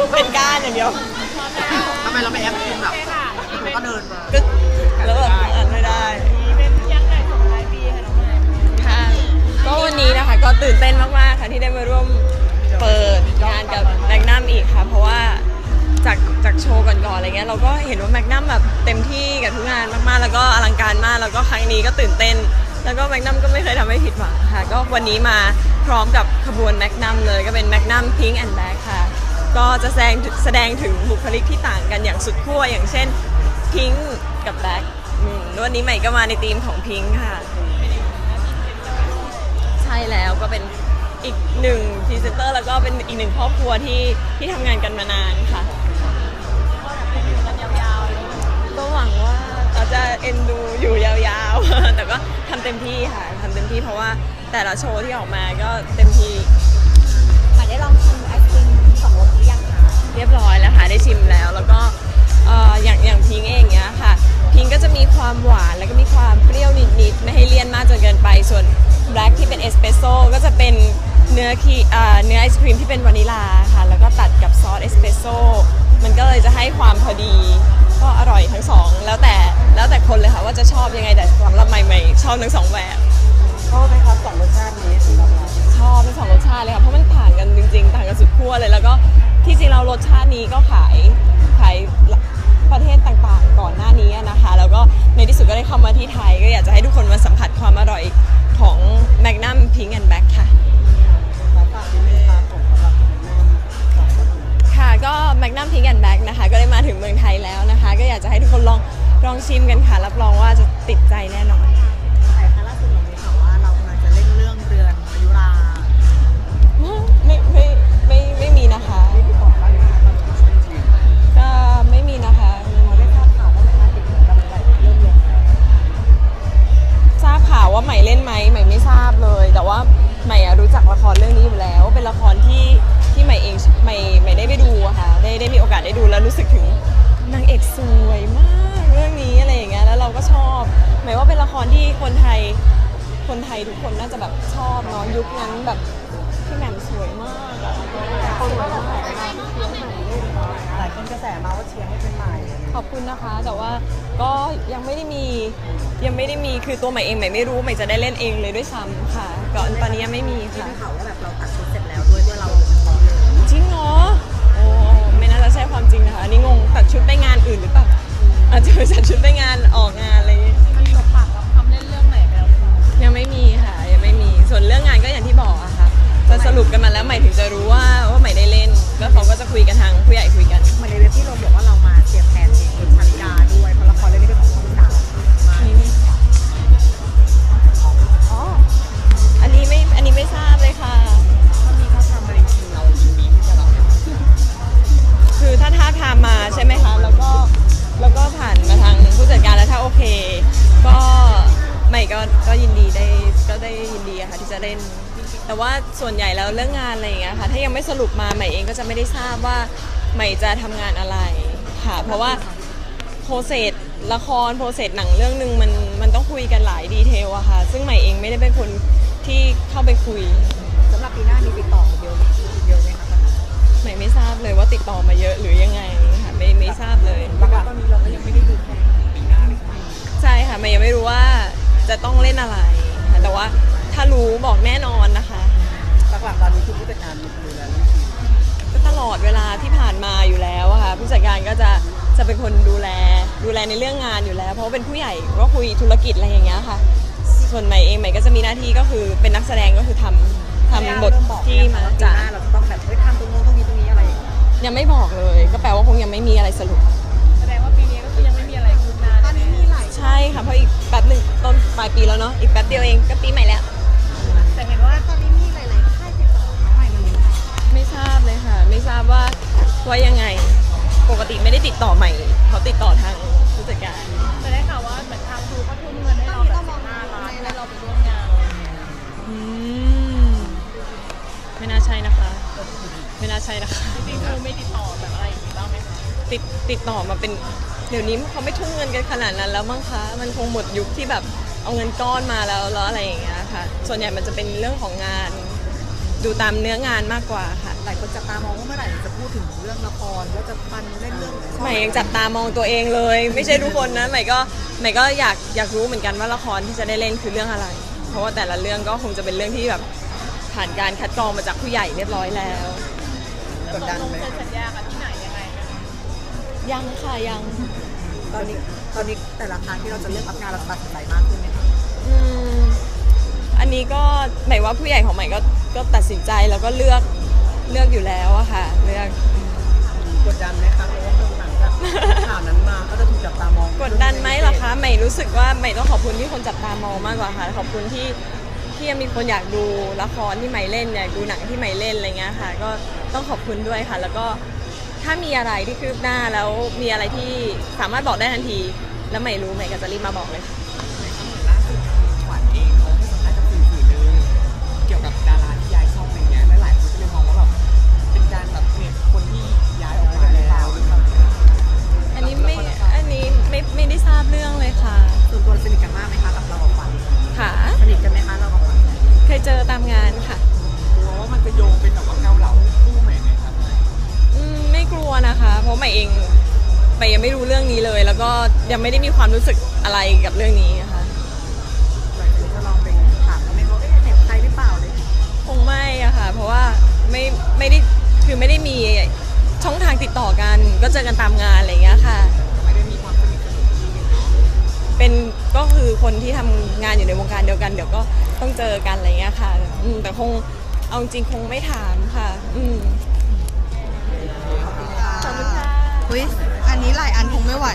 อย่างเดียว ทำไมเราไม่แอปกินแบบมันก็เดินมาก็แล้วแบบอ่านไม่ได้เป็นยังไงส่งท้ายปีค่ะน้องใหม่ค่ะก็วันนี้นะคะก็ตื่นเต้นมากๆค่ะที่ได้มาร่วมเปิดงานกับแมกนัมอีกค่ะ เพราะว่าจากจากโชว์ก่อนๆอะไรเงี้ยเราก็เห็นว่าแมกนัมแบบเต็มที่กับทุกงานมากๆ แล้วก็อลังการมากแล้วก็ครั้งนี้ก็ตื่นเต้น แล้วก็แมกนัมก็ไม่เคยทำให้ผิดหวังค่ะ ก็วันนี้มาพร้อมกับขบวนแมกนัมเลยก็เป็นแมกนัมพิงค์แอนด์แบ็คค่ะ ก็จะแสดงแสดงถึงบุคลิกที่ต่างกันอย่างสุดขั้วอย่างเช่นพิงค์กับแบล็ควันนี้ใหม่ก็มาในธีมของพิงค์ค่ะ ใช่แล้วก็เป็นอีกหนึ่งพรีเซนเตอร์แล้วก็เป็นอีกหนึ่งครอบครัวที่ที่ทำงานกันมานานค่ะก็หวังว่าเราจะเอ็นดูอยู่ยาวๆ แต่ก็ทำเต็มที่ค่ะทำเต็มที่เพราะว่าแต่ละโชว์ที่ออกมาก็เต็มที่หมายได้ลองชิ เรียบร้อยแล้วค่ะได้ชิมแล้ว แล้วก็เอ่ออย่างอย่างพิงเองเนี้ยค่ะ พิงก็จะมีความหวานแล้วก็มีความเปรี้ยวนิดๆไม่ให้เลี่ยนมากจนเกินไปส่วนแบล็กที่เป็นเอสเปรสโซ่ก็จะเป็นเนื้อคีอ่าเนื้อไอศครีมที่เป็นวานิลาค่ะ แล้วก็ตัดกับซอสเอสเปรสโซ่มันก็เลยจะให้ความพอดี ก็อร่อยทั้งสองแล้วแต่แล้วแต่คนเลยค่ะว่าจะชอบยังไงแต่สำหรับใหม่ๆชอบทั้งสองแบบ ชอบไหมครับสองรสชาตินี้สำหรับเราชอบทั้งสองรสชาติเลยค่ะเพราะมันต่างกันจริงๆ ต่างกันสุดขั้วเลยแล้วก็ ที่จริงเรารสชาตินี้ก็ขายขายประเทศต่างๆ ก่อนหน้านี้นะคะ แล้วก็ในที่สุดก็ได้เข้ามาที่ไทย ก็อยากจะให้ทุกคนมาสัมผัสความอร่อยของ Magnum Pink and Black ค่ะขอฝากนัมสำหรับแม่สองคนนี้ค่ะก็ Magnum Pink and Black นะคะ ก็ได้มาถึงเมืองไทยแล้วนะคะ ก็อยากจะให้ทุกคนลองลองชิมกันค่ะ รับรองว่าจะติดใจแน่นอน คนไทยทุกคนน่าจะแบบชอบเนาะยุคนั้นแบบพี่แหม่มสวยมากอะคนก็แสมาที่เชียงใหม่เล่นหลายคนกระแสมาว่าเชียร์ให้เป็นใหม่ ขอบคุณนะคะ แต่ว่าก็ยังไม่ได้มียังไม่ได้มีคือตัวใหม่เองใหม่ไม่รู้ใหม่จะได้เล่นเองเลยด้วยซ้ำค่ะก่อนตอนนี้ยังไม่มีที่ค่ะมีข่าวว่าแบบเราตัดชุดเสร็จแล้วด้วยเพื่อเราพร้อมเลยจริงเหรอโอ้ไม่น่าจะใช่ความจริงนะคะอันนี้งงตัดชุดไปงานอื่นหรือเปล่าอาจจะไปตัดชุดไปงานออกงานอะไรอย่างงี้มัน จะเล่น แต่ว่าส่วนใหญ่แล้วเรื่องงานอะไรอย่างเงี้ยค่ะ ถ้ายังไม่สรุปมาใหม่เองก็จะไม่ได้ทราบว่าใหม่จะทำงานอะไรค่ะ เพราะว่าโปรเซสละครโปรเซสหนังเรื่องหนึ่งมันมันต้องคุยกันหลายดีเทลอะค่ะ ซึ่งใหม่เองไม่ได้เป็นคนที่เข้าไปคุย สำหรับปีหน้ามีติดต่อเยอะเยอะไหมคะใหม่ไม่ทราบเลยว่าติดต่อมาเยอะหรือยังไงค่ะไม่ไม่ทราบเลยหลักๆตอนนี้เราก็ยังไม่ได้ดูแค่ปีหน้าเลยค่ะใช่ค่ะใหม่ยังไม่รู้ว่าจะต้องเล่นอะไรค่ะแต่ว่า ถ้ารู้บอกแน่นอนนะคะ หลักๆตอนนี้คือผู้จัดการดูแลเรื่องคิวก็ตลอดเวลาที่ผ่านมาอยู่แล้วอะค่ะผู้จัดการก็จะจะเป็นคนดูแลดูแลในเรื่องงานอยู่แล้ว เพราะว่าเป็นผู้ใหญ่ก็คุยธุรกิจอะไรอย่างเงี้ยค่ะ ส่วนใหม่เองใหม่ก็จะมีหน้าที่ก็คือเป็นนักแสดงก็คือทำทำบทที่มาจาจากหน้าเราจะต้องแบบเฮ้ยทำตรงโน้นตรงนี้ตรงนี้อะไรอย่างเงี้ยยังไม่บอกเลย ก็แปลว่าคงยังไม่มีอะไรสรุป แสดงว่าปีนี้ก็คือยังไม่มีอะไรคืบหน้าตอนนี้มีหลายใช่ค่ะเพราะอีกแป๊บหนึ่งต้นปลายปีแล้วเนาะอีกแป๊บเดียวเองก็ปีใหม่แล้ว ไม่ทราบว่าว่ายังไงปกติไม่ได้ติดต่อใหม่เขาติดต่อทางผู้จัดการแต่ได้ข่าวว่าเหมือนทางครูก็ทุ่มเงินให้เราแบบสิบห้าล้านให้เราไปร่วมงานอืมไม่น่าใช่นะคะ ไม่น่าใช่นะคะ จริงๆครูไม่ติดต่อแบบอะไรอย่างนี้บ้างไหมคะติดติดต่อมาเป็นเดี๋ยวนี้เขาไม่ทุ่มเงินกันขนาดนั้นแล้วมั้งคะ มันคงหมดยุคที่แบบเอาเงินก้อนมาแล้วแล้วอะไรอย่างเงี้ยค่ะ ส่วนใหญ่มันจะเป็นเรื่องของงาน ดูตามเนื้องานมากกว่าค่ะ หลายคนจับตามองว่าเมื่อไหร่จะพูดถึงเรื่องละครว่าจะปันเล่นเรื่องใหม่ยังจับตามองตัวเองเลย ไม่ใช่ทุกคนนะใหม่ก็ใหม่ก็อยากอยากรู้เหมือนกันว่าละครที่จะได้เล่นคือเรื่องอะไร เพราะว่าแต่ละเรื่องก็คงจะเป็นเรื่องที่แบบผ่านการคัดกรองมาจากผู้ใหญ่เรียบร้อยแล้วตกลงเซ็นสัญญากับที่ไหนยังไงกันยังค่ะยังตอนนี้ตอนนี้แต่ละครั้งที่เราจะเลือกรับงานเราตัดสินใจมากขึ้นไหมคะอืม อันนี้ก็หมายว่าผู้ใหญ่ของใหม่ก็ก็ตัดสินใจแล้วก็เลือกเลือกอยู่แล้วอะค่ะเลือกกดดันไหมคะเพราะว่าหลังจากข่าวนั้นมาก็จะถูกจับตามองกดดันไหมเหรอคะใหม่รู้สึกว่าใหม่ต้องขอบคุณที่คนจับตามองมากกว่าค่ะขอบคุณที่ที่ยังมีคนอยากดูละครที่ใหม่เล่นอยากดูหนังที่ใหม่เล่นอะไรเงี้ยค่ะ ก็ต้องขอบคุณด้วยค่ะ แล้วก็ถ้ามีอะไรที่คืบหน้าแล้วมีอะไรที่สามารถบอกได้ทันที แล้วใหม่รู้ใหม่ก็จะรีบมาบอกเลยค่ะ ใหม่เองใหม่ยังไม่รู้เรื่องนี้เลย แล้วก็ยังไม่ได้มีความรู้สึกอะไรกับเรื่องนี้นะคะหลังจากนี้จะลองไปถามเขาไหมว่าเอ๊ะเห็นใครหรือเปล่าเลยคงไม่อะค่ะ เพราะว่าไม่ไม่ได้คือไม่ได้มีช่องทางติดต่อกัน ก็เจอกันตามงานอะไรอย่างเงี้ยค่ะ ไม่ได้มีความสนิทสนมที่เนาะเป็นก็คือคนที่ทำงานอยู่ในวงการเดียวกัน เดี๋ยวก็ต้องเจอกันอะไรอย่างเงี้ยค่ะอืมแต่คงเอาจริงคงไม่ถามค่ะ อืม อุ้ยอันนี้หลายอันคงไม่ไหว